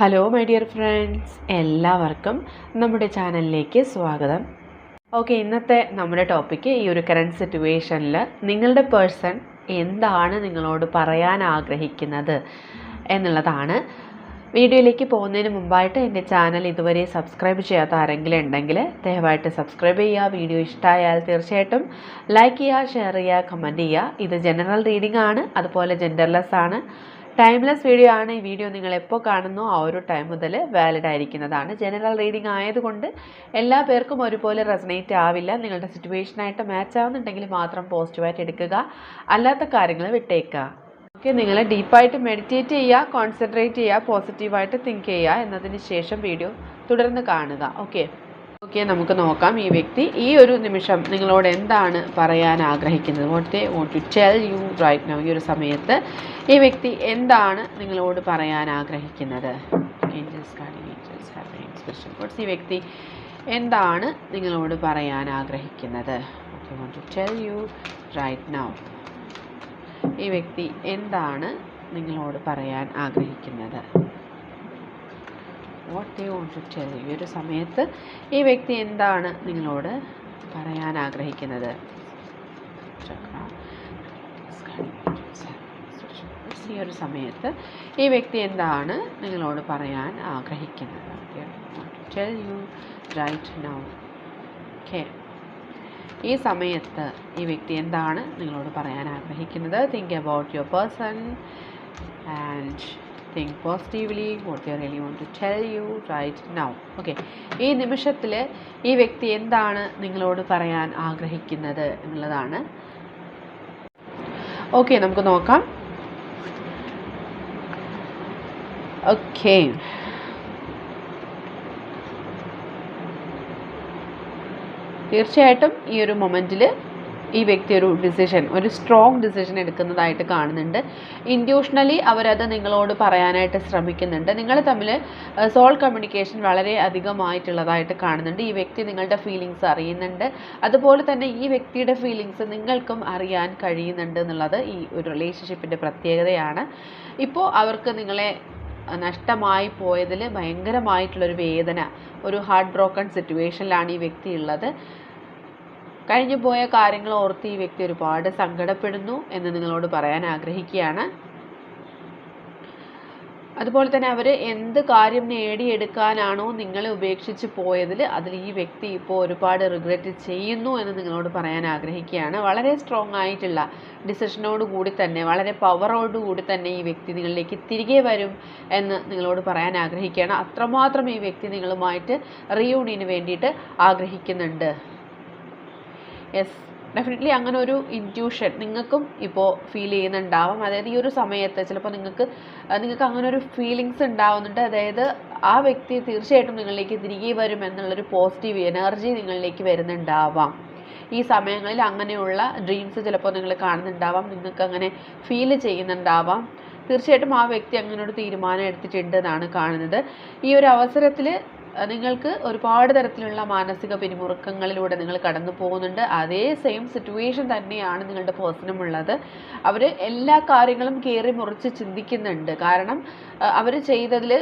Hello my dear friends എല്ലാവർക്കും നമ്മുടെ ചാനലിലേക്ക് സ്വാഗതം. ഓക്കെ ഇന്നത്തെ നമ്മുടെ ടോപ്പിക്ക് ഈ ഒരു കറണ്ട് സിറ്റുവേഷനിൽ നിങ്ങളുടെ പേഴ്സൺ എന്താണ് നിങ്ങളോട് പറയാൻ ആഗ്രഹിക്കുന്നത് എന്നുള്ളതാണ്. വീഡിയോയിലേക്ക് പോകുന്നതിന് മുമ്പായിട്ട് എന്റെ ചാനൽ ഇതുവരെ സബ്സ്ക്രൈബ് ചെയ്യാത്ത ആരെങ്കിലും ഉണ്ടെങ്കിൽ ദയവായിട്ട് സബ്സ്ക്രൈബ് ചെയ്യുക. വീഡിയോ ഇഷ്ടമായാൽ തീർച്ചയായിട്ടും ലൈക്ക് ചെയ്യുക ഷെയർ ചെയ്യുക കമന്റ് ചെയ്യുക. ഇത് ജനറൽ റീഡിംഗ് ആണ് അതുപോലെ ജെൻഡർലെസ് ആണ്. ടൈംലെസ് വീഡിയോ ആണ് ഈ വീഡിയോ നിങ്ങൾ എപ്പോൾ കാണുന്നോ ആ ഒരു ടൈം മുതൽ വാലിഡ് ആയിരിക്കുന്നതാണ്. ജനറൽ റീഡിംഗ് ആയതുകൊണ്ട് എല്ലാ പേർക്കും ഒരുപോലെ റെസനേറ്റ് ആവില്ല. നിങ്ങളുടെ സിറ്റുവേഷനായിട്ട് മാച്ച് ആവുന്നുണ്ടെങ്കിൽ മാത്രം പോസിറ്റീവായിട്ട് എടുക്കുക. അല്ലാത്ത കാര്യങ്ങൾ വിട്ടേക്കുക ഓക്കെ നിങ്ങൾ ഡീപ്പായിട്ട് മെഡിറ്റേറ്റ് ചെയ്യുക കോൺസെൻട്രേറ്റ് ചെയ്യുക പോസിറ്റീവായിട്ട് തിങ്ക് ചെയ്യുക എന്നതിന് ശേഷം വീഡിയോ തുടർന്ന് കാണുക. ഓക്കെ ഓക്കെ നമുക്ക് നോക്കാം. ഈ വ്യക്തി ഈ ഒരു നിമിഷം നിങ്ങളോട് എന്താണ് പറയാൻ ആഗ്രഹിക്കുന്നത്? What they want to tell you right now ഈ ഒരു സമയത്ത് ഈ വ്യക്തി എന്താണ് നിങ്ങളോട് പറയാൻ ആഗ്രഹിക്കുന്നത്? ഈ വ്യക്തി എന്താണ് നിങ്ങളോട് പറയാൻ ആഗ്രഹിക്കുന്നത്? Okay want to tell you right now ഈ വ്യക്തി എന്താണ് നിങ്ങളോട് പറയാൻ ആഗ്രഹിക്കുന്നത്? What they want to tell ഈ ഒരു സമയത്ത് ഈ വ്യക്തി എന്താണ് നിങ്ങളോട് പറയാൻ ആഗ്രഹിക്കുന്നത്? ഈ ഒരു സമയത്ത് ഈ വ്യക്തി എന്താണ് നിങ്ങളോട് പറയാൻ ആഗ്രഹിക്കുന്നത്? Tell you right now okay ഈ സമയത്ത് ഈ വ്യക്തി എന്താണ് നിങ്ങളോട് പറയാൻ ആഗ്രഹിക്കുന്നത്? Think about your person and think positively what you really want to tell you right now okay ഈ നിമിഷത്തിൽ ഈ വ്യക്തി എന്താണ് നിങ്ങളോട് പറയാൻ ആഗ്രഹിക്കുന്നത് എന്നുള്ളതാണ്. ഓക്കെ നമുക്ക് നോക്കാം. ഓക്കെ തീർച്ചയായിട്ടും ഈ ഒരു മൊമെന്റിൽ ഈ വ്യക്തി ഒരു ഡിസിഷൻ ഒരു സ്ട്രോങ് ഡിസിഷൻ എടുക്കുന്നതായിട്ട് കാണുന്നുണ്ട്. ഇൻഡ്യൂഷണലി അവരത് നിങ്ങളോട് പറയാനായിട്ട് ശ്രമിക്കുന്നുണ്ട്. നിങ്ങൾ തമ്മിൽ സോൾ കമ്മ്യൂണിക്കേഷൻ വളരെ അധികമായിട്ടുള്ളതായിട്ട് കാണുന്നുണ്ട്. ഈ വ്യക്തി നിങ്ങളുടെ ഫീലിങ്സ് അറിയുന്നുണ്ട്. അതുപോലെ തന്നെ ഈ വ്യക്തിയുടെ ഫീലിങ്സ് നിങ്ങൾക്കും അറിയാൻ കഴിയുന്നുണ്ട് എന്നുള്ളത് ഈ ഒരു റിലേഷൻഷിപ്പിന്റെ പ്രത്യേകതയാണ്. ഇപ്പോൾ അവർക്ക് നിങ്ങളെ നഷ്ടമായി പോയതിൽ ഭയങ്കരമായിട്ടുള്ളൊരു വേദന ഒരു ഹാർട്ട് ബ്രോക്കൺ സിറ്റുവേഷനിലാണ് ഈ വ്യക്തി ഉള്ളത്. കഴിഞ്ഞു പോയ കാര്യങ്ങൾ ഓർത്ത് ഈ വ്യക്തി ഒരുപാട് സങ്കടപ്പെടുന്നു എന്ന് നിങ്ങളോട് പറയാൻ ആഗ്രഹിക്കുകയാണ്. അതുപോലെ തന്നെ അവർ എന്ത് കാര്യം നേടിയെടുക്കാനാണോ നിങ്ങളെ ഉപേക്ഷിച്ച് പോയതിൽ അതിൽ ഈ വ്യക്തി ഇപ്പോൾ ഒരുപാട് റിഗ്രറ്റ് ചെയ്യുന്നു എന്ന് നിങ്ങളോട് പറയാൻ ആഗ്രഹിക്കുകയാണ്. വളരെ സ്ട്രോങ് ആയിട്ടുള്ള ഡിസിഷനോട് കൂടി തന്നെ വളരെ പവറോട് കൂടി തന്നെ ഈ വ്യക്തി നിങ്ങളിലേക്ക് തിരികെ വരും എന്ന് നിങ്ങളോട് പറയാൻ ആഗ്രഹിക്കുകയാണ്. അത്രമാത്രം ഈ വ്യക്തി നിങ്ങളുമായിട്ട് റീയൂണിയന് വേണ്ടിയിട്ട് ആഗ്രഹിക്കുന്നുണ്ട്. യെസ് ഡെഫിനറ്റ്ലി അങ്ങനെ ഒരു ഇന്റ്യൂഷൻ നിങ്ങൾക്കും ഇപ്പോൾ ഫീൽ ചെയ്യുന്നുണ്ടാവും. അതായത് ഈ ഒരു സമയത്ത് ചിലപ്പോൾ നിങ്ങൾക്ക് നിങ്ങൾക്ക് അങ്ങനെ ഒരു ഫീലിങ്സ് ഉണ്ടാവുന്നുണ്ട്. അതായത് ആ വ്യക്തി തീർച്ചയായിട്ടും നിങ്ങളിലേക്ക് തിരികെ വരും എന്നുള്ളൊരു പോസിറ്റീവ് എനർജി നിങ്ങളിലേക്ക് വരുന്നുണ്ടാവാം. ഈ സമയങ്ങളിൽ അങ്ങനെയുള്ള ഡ്രീംസ് ചിലപ്പോൾ നിങ്ങൾ കാണുന്നുണ്ടാവാം. നിങ്ങൾക്ക് അങ്ങനെ ഫീൽ ചെയ്യുന്നുണ്ടാവാം. തീർച്ചയായിട്ടും ആ വ്യക്തി അങ്ങനെ ഒരു തീരുമാനം എടുത്തിട്ടുണ്ട് എന്നാണ് കാണുന്നത്. ഈ ഒരു അവസരത്തിൽ നിങ്ങൾക്ക് ഒരുപാട് തരത്തിലുള്ള മാനസിക പിരിമുറുക്കങ്ങളിലൂടെ നിങ്ങൾ കടന്നു പോകുന്നുണ്ട്. അതേ സെയിം സിറ്റുവേഷൻ തന്നെയാണ് നിങ്ങളുടെ പേഴ്സണും ഉള്ളത്. അവർ എല്ലാ കാര്യങ്ങളും കയറി മുറിച്ച് ചിന്തിക്കുന്നുണ്ട്. കാരണം അവർ ചെയ്തതിൽ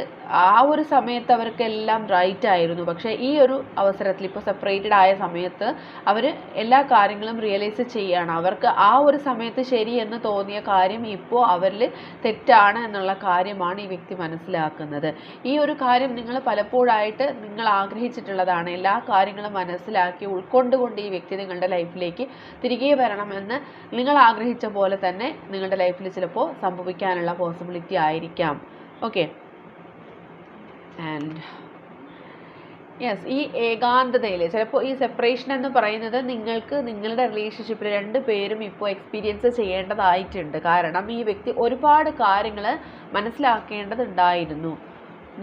ആ ഒരു സമയത്ത് അവർക്ക് എല്ലാം റൈറ്റ് ആയിരുന്നു. പക്ഷേ ഈ ഒരു അവസരത്തിൽ ഇപ്പോൾ സെപ്പറേറ്റഡ് ആയ സമയത്ത് അവർ എല്ലാ കാര്യങ്ങളും റിയലൈസ് ചെയ്യുകയാണ് അവർക്ക് ആ ഒരു സമയത്ത് ശരി എന്ന് തോന്നിയ കാര്യം ഇപ്പോൾ അവരിൽ തെറ്റാണ് എന്നുള്ള കാര്യമാണ് ഈ വ്യക്തി മനസ്സിലാക്കുന്നത്. ഈ ഒരു കാര്യം നിങ്ങൾ പലപ്പോഴായിട്ട് നിങ്ങൾ ആഗ്രഹിച്ചിട്ടുള്ളതാണ്. എല്ലാ കാര്യങ്ങളും മനസ്സിലാക്കി ഉൾക്കൊണ്ടുകൊണ്ട് ഈ വ്യക്തി നിങ്ങളുടെ ലൈഫിലേക്ക് തിരികെ വരണമെന്ന് നിങ്ങൾ ആഗ്രഹിച്ച പോലെ തന്നെ നിങ്ങളുടെ ലൈഫിൽ ചിലപ്പോൾ സംഭവിക്കാനുള്ള പോസിബിലിറ്റി ആയിരിക്കാം. ഓക്കെ ആൻഡ് യെസ് ഈ ഏകാന്തതയിൽ ചിലപ്പോൾ ഈ സെപ്പറേഷൻ എന്ന് പറയുന്നത് നിങ്ങൾക്ക് നിങ്ങളുടെ റിലേഷൻഷിപ്പിൽ രണ്ട് പേരും ഇപ്പോൾ എക്സ്പീരിയൻസ് ചെയ്യേണ്ടതായിട്ടുണ്ട്. കാരണം ഈ വ്യക്തി ഒരുപാട് കാര്യങ്ങൾ മനസ്സിലാക്കേണ്ടതുണ്ടായിരുന്നു.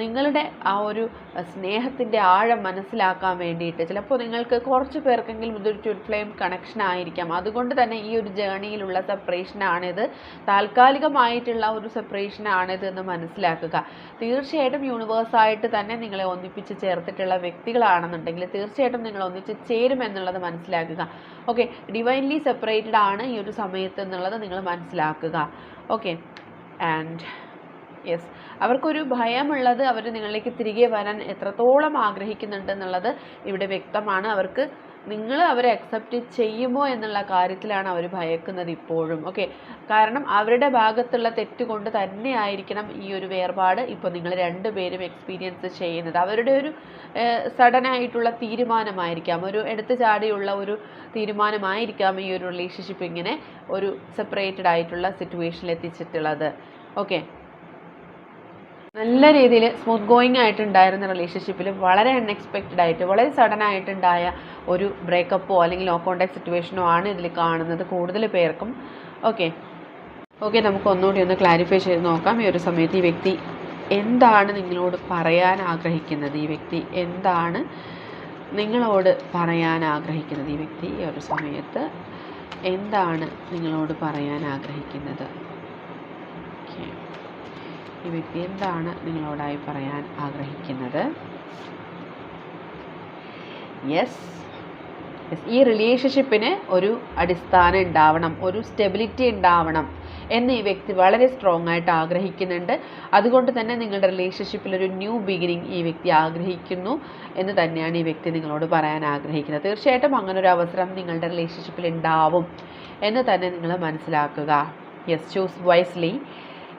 നിങ്ങളുടെ ആ ഒരു സ്നേഹത്തിന്റെ ആഴം മനസ്സിലാക്കാൻ വേണ്ടിയിട്ട് ചിലപ്പോൾ നിങ്ങൾക്ക് കുറച്ച് പേർക്കെങ്കിലും ഇതൊരു ട്വിൻ ഫ്ലെയിം കണക്ഷൻ ആയിരിക്കാം. അതുകൊണ്ട് തന്നെ ഈ ഒരു ജേണിയിലുള്ള സെപ്പറേഷനാണിത് താൽക്കാലികമായിട്ടുള്ള ഒരു സെപ്പറേഷനാണിത് എന്ന് മനസ്സിലാക്കുക. തീർച്ചയായിട്ടും യൂണിവേഴ്സായിട്ട് തന്നെ നിങ്ങളെ ഒന്നിപ്പിച്ച് ചേർത്തിട്ടുള്ള വ്യക്തികളാണെന്നുണ്ടെങ്കിൽ തീർച്ചയായിട്ടും നിങ്ങൾ ഒന്നിച്ച് ചേരുമെന്നുള്ളത് മനസ്സിലാക്കുക. ഓക്കെ ഡിവൈൻലി സെപ്പറേറ്റഡ് ആണ് ഈ ഒരു സമയത്ത് എന്നുള്ളത് നിങ്ങൾ മനസ്സിലാക്കുക. ഓക്കെ ആൻഡ് യെസ് അവർക്കൊരു ഭയമുള്ളത് അവർ നിങ്ങളിലേക്ക് തിരികെ വരാൻ എത്രത്തോളം ആഗ്രഹിക്കുന്നുണ്ട് എന്നുള്ളത് ഇവിടെ വ്യക്തമാണ്. അവർക്ക് നിങ്ങൾ അവരെ അക്സെപ്റ്റ് ചെയ്യുമോ എന്നുള്ള കാര്യത്തിലാണ് അവർ ഭയക്കുന്നത് ഇപ്പോഴും. ഓക്കെ കാരണം അവരുടെ ഭാഗത്തുള്ള തെറ്റ് കൊണ്ട് തന്നെ ആയിരിക്കണം ഈ ഒരു വേർപാട് ഇപ്പോൾ നിങ്ങൾ രണ്ടുപേരും എക്സ്പീരിയൻസ് ചെയ്യുന്നത്. അവരുടെ ഒരു സഡനായിട്ടുള്ള തീരുമാനമായിരിക്കാം. ഒരു എടുത്തു ചാടിയുള്ള ഒരു തീരുമാനമായിരിക്കാം ഈ ഒരു റിലേഷൻഷിപ്പ് ഇങ്ങനെ ഒരു സെപ്പറേറ്റഡ് ആയിട്ടുള്ള സിറ്റുവേഷനിൽ എത്തിച്ചിട്ടുള്ളത്. ഓക്കെ നല്ല രീതിയിൽ സ്മൂത്ത് ഗോയിങ് ആയിട്ടുണ്ടായിരുന്ന റിലേഷൻഷിപ്പിൽ വളരെ അൺഎക്സ്പെക്റ്റഡ് ആയിട്ട് വളരെ സഡൻ ആയിട്ടുണ്ടായ ഒരു ബ്രേക്കപ്പോ അല്ലെങ്കിൽ ലോ കോണ്ടാക്ട് സിറ്റുവേഷനോ ആണ് ഇതിൽ കാണുന്നത് കൂടുതൽ പേർക്കും. ഓക്കെ ഓക്കെ നമുക്ക് ഒന്നുകൂടി ഒന്ന് ക്ലാരിഫൈ ചെയ്ത് നോക്കാം. ഈ ഒരു സമയത്ത് ഈ വ്യക്തി എന്താണ് നിങ്ങളോട് പറയാൻ ആഗ്രഹിക്കുന്നത്? ഈ വ്യക്തി എന്താണ് നിങ്ങളോട് പറയാൻ ആഗ്രഹിക്കുന്നത്? ഈ വ്യക്തി ഈ ഒരു സമയത്ത് എന്താണ് നിങ്ങളോട് പറയാൻ ആഗ്രഹിക്കുന്നത്? ഈ വ്യക്തി എന്താണ് നിങ്ങളോടായി പറയാൻ ആഗ്രഹിക്കുന്നത്? യെസ് ഈ റിലേഷൻഷിപ്പിന് ഒരു അടിസ്ഥാനം ഉണ്ടാവണം ഒരു സ്റ്റെബിലിറ്റി ഉണ്ടാവണം എന്ന് ഈ വ്യക്തി വളരെ സ്ട്രോങ് ആയിട്ട് ആഗ്രഹിക്കുന്നുണ്ട്. അതുകൊണ്ട് തന്നെ നിങ്ങളുടെ റിലേഷൻഷിപ്പിൽ ഒരു ന്യൂ ബിഗിനിങ് ഈ വ്യക്തി ആഗ്രഹിക്കുന്നു എന്ന് തന്നെയാണ് ഈ വ്യക്തി നിങ്ങളോട് പറയാൻ ആഗ്രഹിക്കുന്നത്. തീർച്ചയായിട്ടും അങ്ങനെ ഒരു അവസരം നിങ്ങളുടെ റിലേഷൻഷിപ്പിൽ ഉണ്ടാവും എന്ന് തന്നെ നിങ്ങൾ മനസ്സിലാക്കുക. Yes choose wisely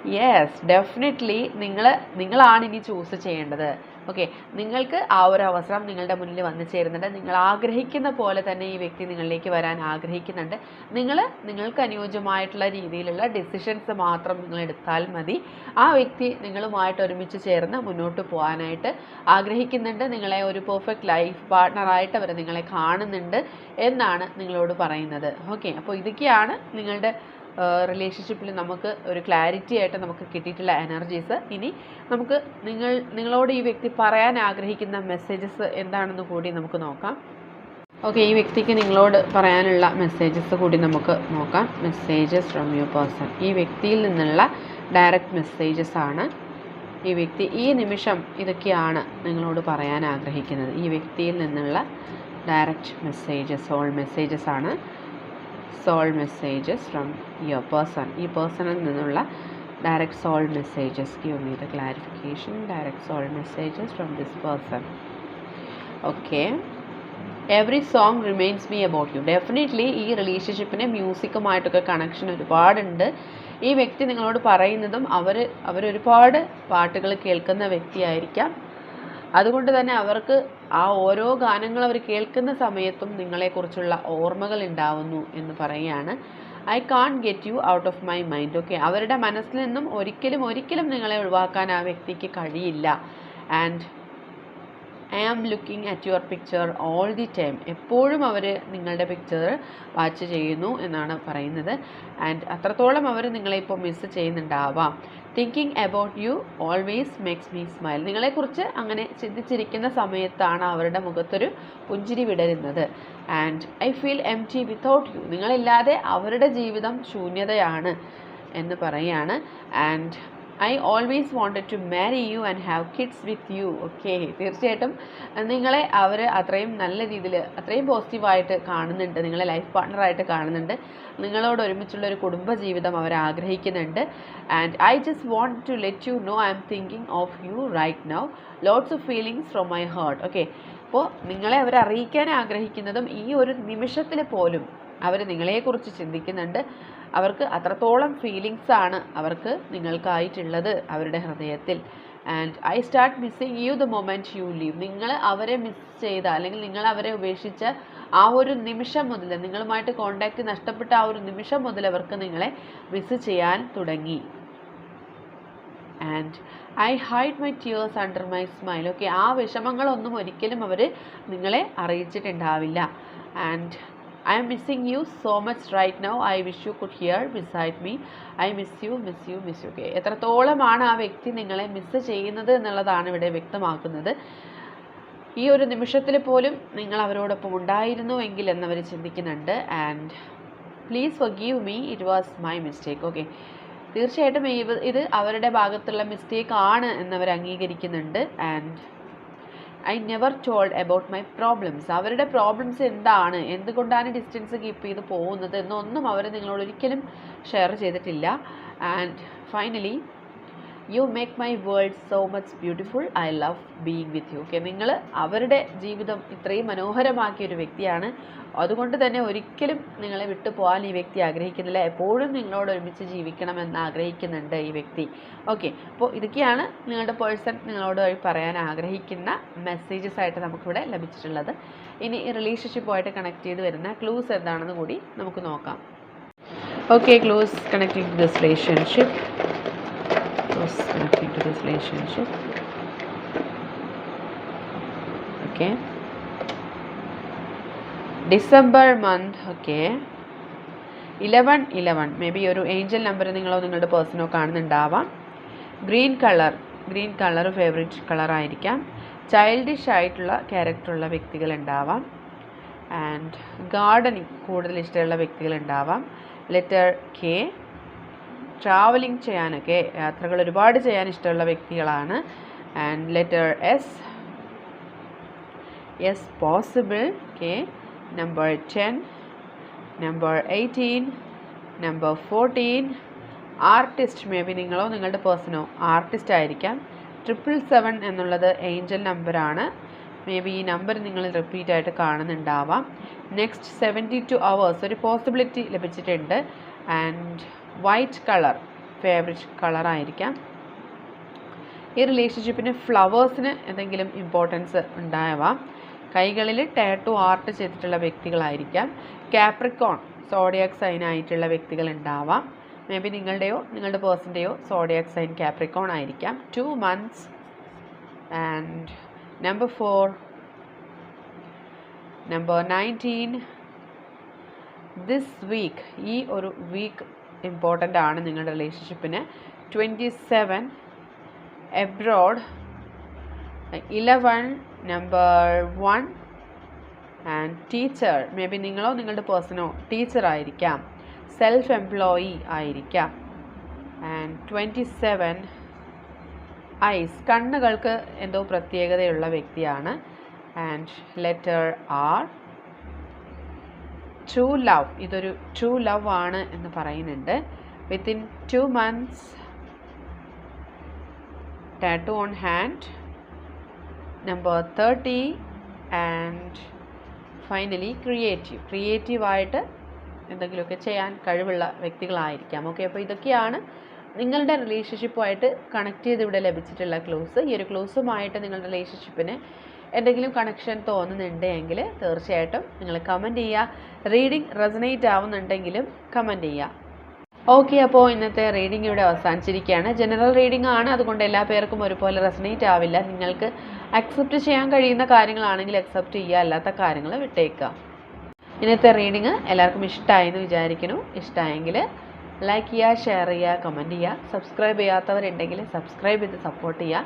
yes definitely നിങ്ങൾ നിങ്ങളാണ് ഇനി ചൂസ് ചെയ്യേണ്ടത്. ഓക്കെ നിങ്ങൾക്ക് ആ ഒരു അവസരം നിങ്ങളുടെ മുന്നിൽ വന്നു ചേരുന്നുണ്ട്. നിങ്ങൾ ആഗ്രഹിക്കുന്ന പോലെ തന്നെ ഈ വ്യക്തി നിങ്ങളിലേക്ക് വരാൻ ആഗ്രഹിക്കുന്നുണ്ട്. നിങ്ങൾ നിങ്ങൾക്ക് അനുയോജ്യമായിട്ടുള്ള രീതിയിലുള്ള ഡിസിഷൻസ് മാത്രം നിങ്ങൾ എടുത്താൽ മതി. ആ വ്യക്തി നിങ്ങളുമായിട്ട് ഒരുമിച്ച് ചേർന്ന് മുന്നോട്ട് പോകാനായിട്ട് ആഗ്രഹിക്കുന്നുണ്ട്. നിങ്ങളെ ഒരു പെർഫെക്റ്റ് ലൈഫ് പാർട്ട്ണറായിട്ട് അവർ നിങ്ങളെ കാണുന്നുണ്ട് എന്നാണ് നിങ്ങളോട് പറയുന്നത്. ഓക്കെ അപ്പോൾ ഇതൊക്കെയാണ് നിങ്ങളുടെ റിലേഷൻഷിപ്പിൽ നമുക്ക് ഒരു ക്ലാരിറ്റി ആയിട്ട് നമുക്ക് കിട്ടിയിട്ടുള്ള എനർജീസ് ഇനി നമുക്ക് നിങ്ങൾ നിങ്ങളോട് ഈ വ്യക്തി പറയാൻ ആഗ്രഹിക്കുന്ന മെസ്സേജസ് എന്താണെന്ന് കൂടി നമുക്ക് നോക്കാം. ഓക്കെ ഈ വ്യക്തിക്ക് നിങ്ങളോട് പറയാനുള്ള മെസ്സേജസ് കൂടി നമുക്ക് നോക്കാം. മെസ്സേജസ് ഫ്രം യുവർ പേഴ്സൺ ഈ വ്യക്തിയിൽ നിന്നുള്ള ഡയറക്റ്റ് മെസ്സേജസ് ആണ്. ഈ വ്യക്തി ഈ നിമിഷം ഇതൊക്കെയാണ് നിങ്ങളോട് പറയാൻ ആഗ്രഹിക്കുന്നത്. ഈ വ്യക്തിയിൽ നിന്നുള്ള ഡയറക്റ്റ് മെസ്സേജസ് ഓൾ മെസ്സേജസ് ആണ്. Soul messages from your person ഈ പേഴ്സണിൽ നിന്നുള്ള direct soul messages give me the clarification direct soul messages from this person okay every song reminds me about you definitely ഈ റിലേഷൻഷിപ്പിന് മ്യൂസിക്കുമായിട്ടൊക്കെ കണക്ഷൻ ഒരുപാടുണ്ട്. ഈ വ്യക്തി നിങ്ങളോട് പറയുന്നതും അവർ അവരൊരുപാട് പാട്ടുകൾ കേൾക്കുന്ന വ്യക്തിയായിരിക്കാം. അതുകൊണ്ട് തന്നെ അവർക്ക് ആ ഓരോ ഗാനങ്ങൾ അവർ കേൾക്കുന്ന സമയത്തും നിങ്ങളെക്കുറിച്ചുള്ള ഓർമ്മകൾ ഉണ്ടാവുന്നു എന്ന് പറയുകയാണ്. I can't get you out of my mind okay അവരുടെ മനസ്സിൽ നിന്നും ഒരിക്കലും ഒരിക്കലും നിങ്ങളെ ഒഴിവാക്കാൻ ആ വ്യക്തിക്ക് കഴിയില്ല. And I am looking at your picture all the time എപ്പോഴും അവർ നിങ്ങളുടെ പിക്ചർ വാച്ച് ചെയ്യുന്നു എന്നാണ് പറയുന്നത്. ആൻഡ് അത്രത്തോളം അവർ നിങ്ങളെ ഇപ്പോൾ miss ചെയ്യുന്നുണ്ടാവാം. Thinking about you always makes me smile നിങ്ങളെക്കുറിച്ച് അങ്ങനെ ചിന്തിച്ചിരിക്കുന്ന സമയത്താണ് അവരുടെ മുഖത്തൊരു പുഞ്ചിരി വിടരുന്നത്. And I feel empty without you നിങ്ങളില്ലാതെ അവരുടെ ജീവിതം ശൂന്യതയാണ് എന്ന് പറയുകയാണ് and I always wanted to marry you and have kids with you okay തീർച്ചയായിട്ടും നിങ്ങളെ അവർ അത്രയും നല്ല രീതിയിൽ അത്രയും പോസിറ്റീവായിട്ട് കാണുന്നുണ്ട് നിങ്ങളെ ലൈഫ് പാർട്ട്ണറായിട്ട് കാണുന്നുണ്ട്. നിങ്ങളോട് ഒരുമിച്ചുള്ള ഒരു കുടുംബ ജീവിതം അവർ ആഗ്രഹിക്കുന്നുണ്ട്. And I just want to let you know I'm thinking of you right now lots of feelings from my heart okay അപ്പോൾ നിങ്ങളെ അവർ അറിയിക്കാൻ ആഗ്രഹിക്കുന്നതും ഈ ഒരു നിമിഷത്തിൽ പോലും അവർ നിങ്ങളെക്കുറിച്ച് ചിന്തിക്കുന്നുണ്ട്. അവർക്ക് അത്രത്തോളം ഫീലിങ്സ് ആണ് അവർക്ക് നിങ്ങൾക്കായിട്ടുള്ളത് അവരുടെ ഹൃദയത്തിൽ. And I start missing you the moment you leave നിങ്ങൾ അവരെ മിസ് ചെയ്ത അല്ലെങ്കിൽ നിങ്ങൾ അവരെ ഉപേക്ഷിച്ച ആ ഒരു നിമിഷം മുതൽ നിങ്ങളുമായിട്ട് കോണ്ടാക്റ്റ് നഷ്ടപ്പെട്ട ആ ഒരു നിമിഷം മുതൽ അവർക്ക് നിങ്ങളെ മിസ് ചെയ്യാൻ തുടങ്ങി. And I hide my tears under my smile okay ആ വിഷമങ്ങളൊന്നും ഒരിക്കലും അവർ നിങ്ങളെ അറിയിച്ചിട്ടുണ്ടാവില്ല. And I'm missing you so much right now I wish you could here beside me I miss you miss you miss you okay എത്രത്തോളമാണ് ആ വ്യക്തി നിങ്ങളെ miss ചെയ്യുന്നത് എന്നുള്ളതാണ് ഇവിടെ വ്യക്തമാക്കുന്നത്. ഈ ഒരു നിമിഷത്തിൽ പോലും നിങ്ങൾ അവരോടൊപ്പം ഉണ്ടായിരുന്നു എങ്കിൽ എന്നവർ ചിന്തിക്കുന്നുണ്ട്. And please forgive me it was my mistake okay തീർച്ചയായിട്ടും ഇത് അവരുടെ ഭാഗത്തുള്ള മിസ്റ്റേക്ക് ആണ് എന്നവർ അംഗീകരിക്കുന്നുണ്ട്. And I never told about my problems അവരുടെ പ്രോബ്ലംസ് എന്താണ്? എന്തുകൊണ്ടാണ് ഡിസ്റ്റൻസ് കീപ്പ് ചെയ്ത് പോകുന്നത് എന്നൊന്നും അവർ നിങ്ങളോട് ഒരിക്കലും ഷെയർ ചെയ്തിട്ടില്ല. And finally you make my world so much beautiful I love being with you okay നിങ്ങൾ അവരുടെ ജീവിതം ഇത്രയും മനോഹരമാക്കിയ ഒരു വ്യക്തിയാണ്. അതുകൊണ്ട് തന്നെ ഒരിക്കലും നിങ്ങളെ വിട്ടു പോകാൻ ഈ വ്യക്തി ആഗ്രഹിക്കുന്നില്ല. എപ്പോഴും നിങ്ങളോട് ഒരുമിച്ച് ജീവിക്കണമെന്ന് ആഗ്രഹിക്കുന്നുണ്ട് ഈ വ്യക്തി. ഓക്കെ അപ്പോൾ ഇതൊക്കെയാണ് നിങ്ങളുടെ പേഴ്സൺ നിങ്ങളോട് പറയാൻ ആഗ്രഹിക്കുന്ന മെസ്സേജസ് ആയിട്ട് നമുക്കിവിടെ ലഭിച്ചിട്ടുള്ളത്. ഇനി റിലേഷൻഷിപ്പുമായിട്ട് കണക്ട് ചെയ്ത് വരുന്ന ക്ലൂസ് എന്താണെന്ന് കൂടി നമുക്ക് നോക്കാം. Okay clues connect to this relationship clues connecting to this relationship. Okay. December month okay eleven eleven maybe ഒരു ഏഞ്ചൽ നമ്പർ നിങ്ങളോ നിങ്ങളുടെ പേഴ്സണോ കാണുന്നുണ്ടാവാം. Green colour green colour favourite കളറായിരിക്കാം childish ആയിട്ടുള്ള ക്യാരക്ടറുള്ള വ്യക്തികൾ ഉണ്ടാവാം. ആൻഡ് ഗാർഡനിങ് കൂടുതൽ ഇഷ്ടമുള്ള വ്യക്തികൾ ഉണ്ടാവാം. ലെറ്റർ കെ ട്രാവലിംഗ് ചെയ്യാനൊക്കെ യാത്രകൾ ഒരുപാട് ചെയ്യാൻ ഇഷ്ടമുള്ള വ്യക്തികളാണ്. And letter S S possible K number ten number eighteen number fourteen artist maybe നിങ്ങളോ നിങ്ങളുടെ പേഴ്സണോ ആർട്ടിസ്റ്റ് ആയിരിക്കാം. ട്രിപ്പിൾ സെവൻ എന്നുള്ളത് ഏഞ്ചൽ നമ്പറാണ് മേ ബി ഈ നമ്പർ നിങ്ങൾ റിപ്പീറ്റ് ആയിട്ട് കാണുന്നുണ്ടാവാം. നെക്സ്റ്റ് സെവന്റി ടു അവേഴ്സ് ഒരു പോസിബിലിറ്റി ലഭിച്ചിട്ടുണ്ട്. ആൻഡ് വൈറ്റ് കളർ ഫേവറേറ്റ് കളറായിരിക്കാം ഈ റിലേഷൻഷിപ്പിന് ഫ്ലവേഴ്സിന് എന്തെങ്കിലും ഇമ്പോർട്ടൻസ് ഉണ്ടാവാം. കൈകളിൽ ടാറ്റു ആർട്ട് ചെയ്തിട്ടുള്ള വ്യക്തികളായിരിക്കാം. കാപ്രിക്കോൺ സോഡിയാക് സൈൻ ആയിട്ടുള്ള വ്യക്തികൾ ഉണ്ടാവാം. മേ ബി നിങ്ങളുടെയോ നിങ്ങളുടെ പേഴ്സന്റെയോ സോഡിയാക് സൈൻ കാപ്രിക്കോൺ ആയിരിക്കാം. Two months and number four number nineteen this week ഈ ഒരു വീക്ക് ഇമ്പോർട്ടന്റ് ആണ് നിങ്ങളുടെ റിലേഷൻഷിപ്പിന് twenty seven abroad eleven number one and teacher maybe നിങ്ങളോ നിങ്ങളുടെ പേഴ്സണോ ടീച്ചർ ആയിരിക്കാം. സെൽഫ് എംപ്ലോയി ആയിരിക്കാം. ആൻഡ് ട്വന്റി സെവൻ ഐസ് കണ്ണുകൾക്ക് എന്തോ പ്രത്യേകതയുള്ള വ്യക്തിയാണ്. And letter R true love ഇതൊരു ടു ലവ് ആണ് എന്ന് പറയുന്നുണ്ട്. Within two months tattoo on hand number thirty and finally creative ക്രിയേറ്റീവായിട്ട് എന്തെങ്കിലുമൊക്കെ ചെയ്യാൻ കഴിവുള്ള വ്യക്തികളായിരിക്കാം. ഓക്കെ അപ്പോൾ ഇതൊക്കെയാണ് നിങ്ങളുടെ റിലേഷൻഷിപ്പുമായിട്ട് കണക്ട് ചെയ്ത് ഇവിടെ ലഭിച്ചിട്ടുള്ള ക്ലോസ് ഈ ഒരു ക്ലൂസുമായിട്ട് നിങ്ങളുടെ റിലേഷൻഷിപ്പിന് എന്തെങ്കിലും കണക്ഷൻ തോന്നുന്നുണ്ട് എങ്കിൽ തീർച്ചയായിട്ടും നിങ്ങൾ കമന്റ് ചെയ്യുക റീഡിംഗ് റെസനേറ്റ് ആവുന്നുണ്ടെങ്കിലും കമന്റ് ചെയ്യുക ഓക്കെ അപ്പോൾ ഇന്നത്തെ റീഡിംഗ് ഇവിടെ അവസാനിച്ചിരിക്കുകയാണ്. ജനറൽ റീഡിംഗ് ആണ്. അതുകൊണ്ട് എല്ലാ പേർക്കും ഒരുപോലെ റെസനേറ്റ് ആവില്ല. നിങ്ങൾക്ക് അക്സെപ്റ്റ് ചെയ്യാൻ കഴിയുന്ന കാര്യങ്ങളാണെങ്കിൽ അക്സെപ്റ്റ് ചെയ്യുക അല്ലാത്ത കാര്യങ്ങൾ വിട്ടേക്കുക. ഇന്നത്തെ റീഡിങ് എല്ലാവർക്കും ഇഷ്ടമായി എന്ന് വിചാരിക്കുന്നു. ഇഷ്ടമായെങ്കിൽ ലൈക്ക് ചെയ്യുക ഷെയർ ചെയ്യുക കമന്റ് ചെയ്യുക സബ്സ്ക്രൈബ് ചെയ്യാത്തവരുണ്ടെങ്കിൽ സബ്സ്ക്രൈബ് ചെയ്ത് സപ്പോർട്ട് ചെയ്യുക